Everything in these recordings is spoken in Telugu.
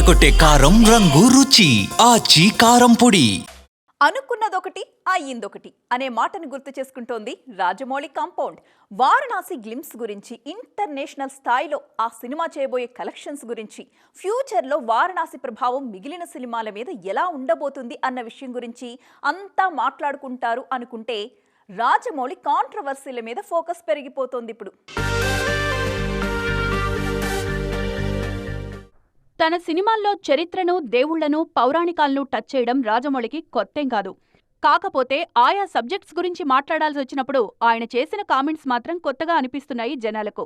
అదరగొట్టే కారం రంగు రుచి ఆచి కారం పొడి. అనుకున్నదొకటి అయ్యిందొకటి అనే మాటను గుర్తు చేసుకుంటోంది రాజమౌళి కాంపౌండ్. వారణాసి గ్లిమ్స్ గురించి ఇంటర్నేషనల్ స్థాయిలో ఆ సినిమా చేయబోయే కలెక్షన్స్ గురించి ఫ్యూచర్లో వారణాసి ప్రభావం మిగిలిన సినిమాల మీద ఎలా ఉండబోతుంది అన్న విషయం గురించి అంతా మాట్లాడుకుంటారు అనుకుంటే రాజమౌళి కాంట్రవర్సీల మీద ఫోకస్ పెరిగిపోతోంది ఇప్పుడు. తన సినిమాల్లో చరిత్రను దేవుళ్ళను పౌరాణికాలను టచ్ చేయడం రాజమౌళికి కొత్తేం కాదు. కాకపోతే ఆయా సబ్జెక్ట్స్ గురించి మాట్లాడాల్సి వచ్చినప్పుడు ఆయన చేసిన కామెంట్స్ మాత్రం కొత్తగా అనిపిస్తున్నాయి జనాలకు.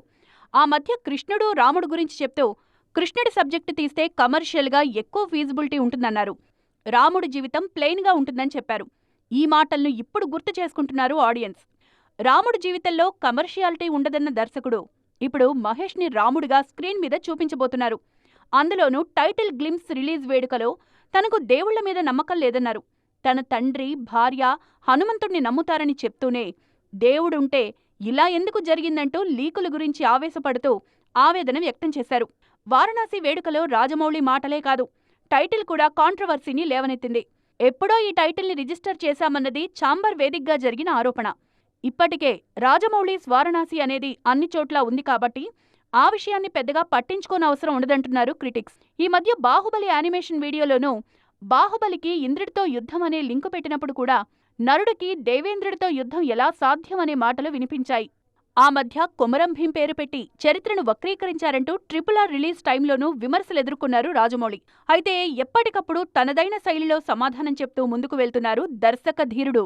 ఆ మధ్య కృష్ణుడు రాముడు గురించి చెప్తూ కృష్ణుడి సబ్జెక్టు తీస్తే కమర్షియల్గా ఎక్కువ ఫీజిబిలిటీ ఉంటుందన్నారు. రాముడి జీవితం ప్లెయిన్గా ఉంటుందని చెప్పారు. ఈ మాటలను ఇప్పుడు గుర్తు చేసుకుంటున్నారు ఆడియన్స్. రాముడి జీవితంలో కమర్షియాలిటీ ఉండదన్న దర్శకుడు ఇప్పుడు మహేష్ని రాముడిగా స్క్రీన్ మీద చూపించబోతున్నారు. అందులోనూ టైటిల్ గ్లిమ్స్ రిలీజ్ వేడుకలో తనకు దేవుళ్ళ మీద నమ్మకం లేదన్నారు. తన తండ్రి భార్య హనుమంతుణ్ణి నమ్ముతారని చెప్తూనే దేవుడుంటే ఇలా ఎందుకు జరిగిందంటూ లీకుల గురించి ఆవేశపడుతూ ఆవేదన వ్యక్తం చేశారు. వారణాసి వేడుకలో రాజమౌళి మాటలే కాదు టైటిల్ కూడా కాంట్రవర్సీని లేవనెత్తింది. ఎప్పుడో ఈ టైటిల్ని రిజిస్టర్ చేశామన్నది ఛాంబర్ వేదికగా జరిగిన ఆరోపణ. ఇప్పటికే రాజమౌళి వారణాసి అనేది అన్ని చోట్ల ఉంది కాబట్టి ఆ విషయాన్ని పెద్దగా పట్టించుకోనవసరం ఉండదంటున్నారు క్రిటిక్స్. ఈ మధ్య బాహుబలి యానిమేషన్ వీడియోలోనూ బాహుబలికి ఇంద్రుడితో యుద్ధం అనే లింకు పెట్టినప్పుడు కూడా నరుడికి దేవేంద్రుడితో యుద్ధం ఎలా సాధ్యం అనే మాటలు వినిపించాయి. ఆ మధ్య కొమరం భీం పేరు పెట్టి చరిత్రను వక్రీకరించారంటూ ట్రిపుల్ ఆర్ రిలీజ్ టైంలోనూ విమర్శలు ఎదుర్కొన్నారు రాజమౌళి. అయితే ఎప్పటికప్పుడు తనదైన శైలిలో సమాధానం చెప్తూ ముందుకు వెళ్తున్నారు దర్శక ధీరుడు